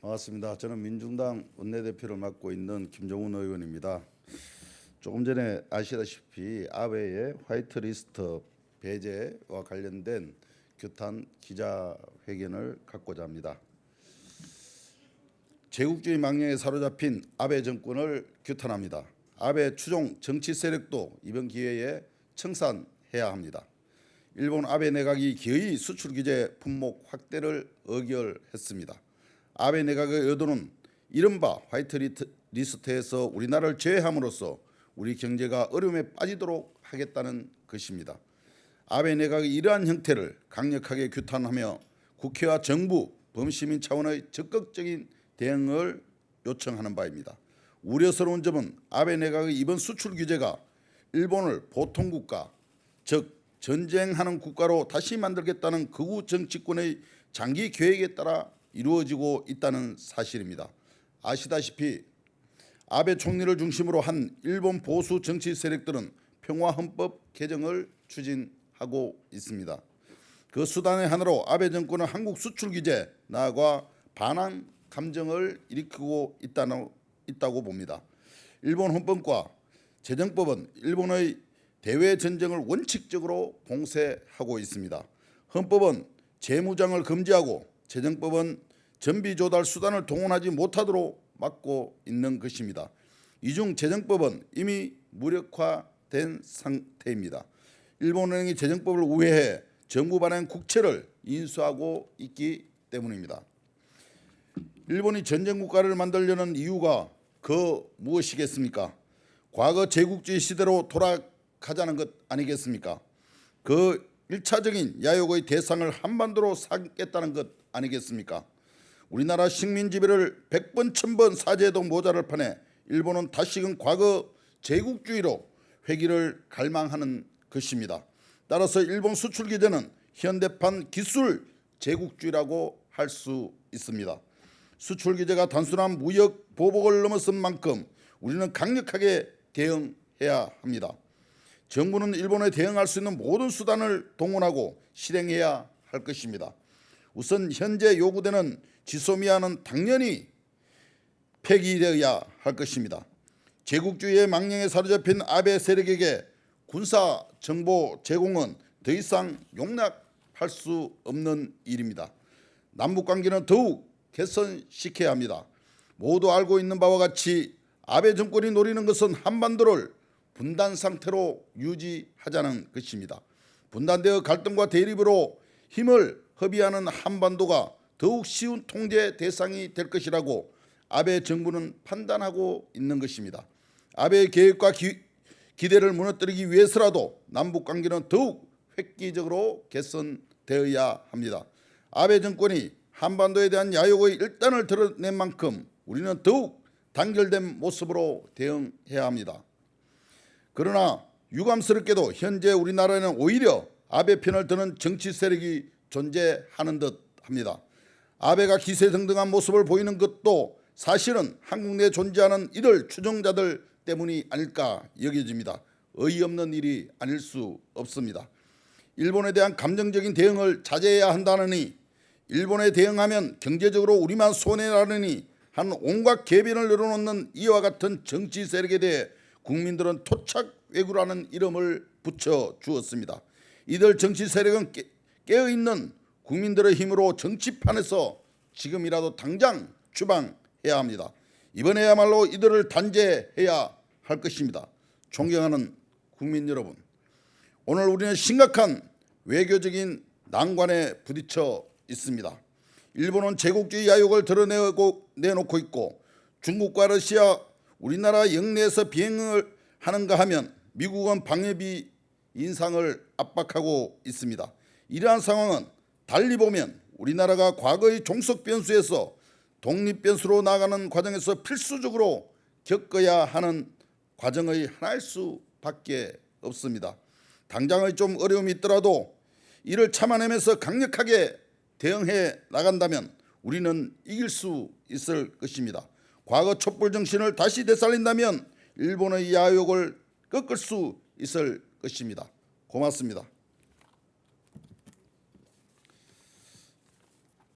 반갑습니다. 저는 민중당 원내대표를 맡고 있는 김종훈 의원입니다. 조금 전에 아시다시피 아베의 화이트리스트 배제와 관련된 규탄 기자회견을 갖고자 합니다. 제국주의 망령에 사로잡힌 아베 정권을 규탄합니다. 아베 추종 정치 세력도 이번 기회에 청산해야 합니다. 일본 아베 내각이 기의 수출 규제 품목 확대를 의결했습니다. 아베 내각의 의도는 이른바 화이트 리스트에서 우리나라를 제외함으로써 우리 경제가 어려움에 빠지도록 하겠다는 것입니다. 아베 내각의 이러한 형태를 강력하게 규탄하며 국회와 정부, 범시민 차원의 적극적인 대응을 요청하는 바입니다. 우려스러운 점은 아베 내각의 이번 수출 규제가 일본을 보통 국가, 즉 전쟁하는 국가로 다시 만들겠다는 극우 정치권의 장기 계획에 따라 이루어지고 있다는 사실입니다. 아시다시피 아베 총리를 중심으로 한 일본 보수 정치 세력들은 평화 헌법 개정을 추진하고 있습니다. 그 수단의 하나로 아베 정권은 한국 수출 규제 나아가 반항 감정을 일으키고 있다는, 있다고 봅니다. 일본 헌법과 재정법은 일본의 대외 전쟁을 원칙적으로 봉쇄하고 있습니다. 헌법은 재무장을 금지하고 재정법은 전비 조달 수단을 동원하지 못하도록 막고 있는 것입니다. 이중 재정법은 이미 무력화된 상태입니다. 일본은행이 재정법을 우회해 정부 발행 국채를 인수하고 있기 때문입니다. 일본이 전쟁 국가를 만들려는 이유가 그 무엇이겠습니까? 과거 제국주의 시대로 돌아가자는 것 아니겠습니까? 그 일차적인 야욕의 대상을 한반도로 삼겠다는 것 아니겠습니까? 우리나라 식민 지배를 100번 1000번 사죄해도 모자를 판에 일본은 다시금 과거 제국주의로 회귀를 갈망하는 것입니다. 따라서 일본 수출 규제는 현대판 기술 제국주의라고 할 수 있습니다. 수출 규제가 단순한 무역 보복을 넘어선 만큼 우리는 강력하게 대응해야 합니다. 정부는 일본에 대응할 수 있는 모든 수단을 동원하고 실행해야 할 것입니다. 우선 현재 요구되는 지소미아는 당연히 폐기되어야 할 것입니다. 제국주의의 망령에 사로잡힌 아베 세력에게 군사 정보 제공은 더 이상 용납할 수 없는 일입니다. 남북 관계는 더욱 개선시켜야 합니다. 모두 알고 있는 바와 같이 아베 정권이 노리는 것은 한반도를 분단 상태로 유지하자는 것입니다. 분단되어 갈등과 대립으로 힘을 허비하는 한반도가 더욱 쉬운 통제 대상이 될 것이라고 아베 정부는 판단하고 있는 것입니다. 아베의 계획과 기, 기대를 무너뜨리기 위해서라도 남북 관계는 더욱 획기적으로 개선되어야 합니다. 아베 정권이 한반도에 대한 야욕의 일단을 드러낸 만큼 우리는 더욱 단결된 모습으로 대응해야 합니다. 그러나 유감스럽게도 현재 우리나라에는 오히려 아베 편을 드는 정치 세력이 존재하는 듯 합니다. 아베가 기세등등한 모습을 보이는 것도 사실은 한국 내에 존재하는 이들 추종자들 때문이 아닐까 여겨집니다. 어이없는 일이 아닐 수 없습니다. 일본에 대한 감정적인 대응을 자제해야 한다느니 일본에 대응하면 경제적으로 우리만 손해라느니 한 온갖 개변을 늘어놓는 이와 같은 정치 세력에 대해 국민들은 토착 왜구라는 이름을 붙여 주었습니다. 이들 정치 세력은 깨, 깨어있는 국민들의 힘으로 정치판에서 지금이라도 당장 추방해야 합니다. 이번에야말로 이들을 단죄해야 할 것입니다. 존경하는 국민 여러분, 오늘 우리는 심각한 외교적인 난관에 부딪혀 있습니다. 일본은 제국주의 야욕을 드러내고 내놓고 있고 중국과 러시아 우리나라 영내에서 비행을 하는가 하면 미국은 방해비 인상을 압박하고 있습니다. 이러한 상황은 달리 보면 우리나라가 과거의 종속 변수에서 독립 변수로 나가는 과정에서 필수적으로 겪어야 하는 과정의 하나일 수밖에 없습니다. 당장의 좀 어려움이 있더라도 이를 참아내면서 강력하게 대응해 나간다면 우리는 이길 수 있을 것입니다. 과거 촛불 정신을 다시 되살린다면 일본의 야욕을 꺾을 수 있을 것입니다. 고맙습니다.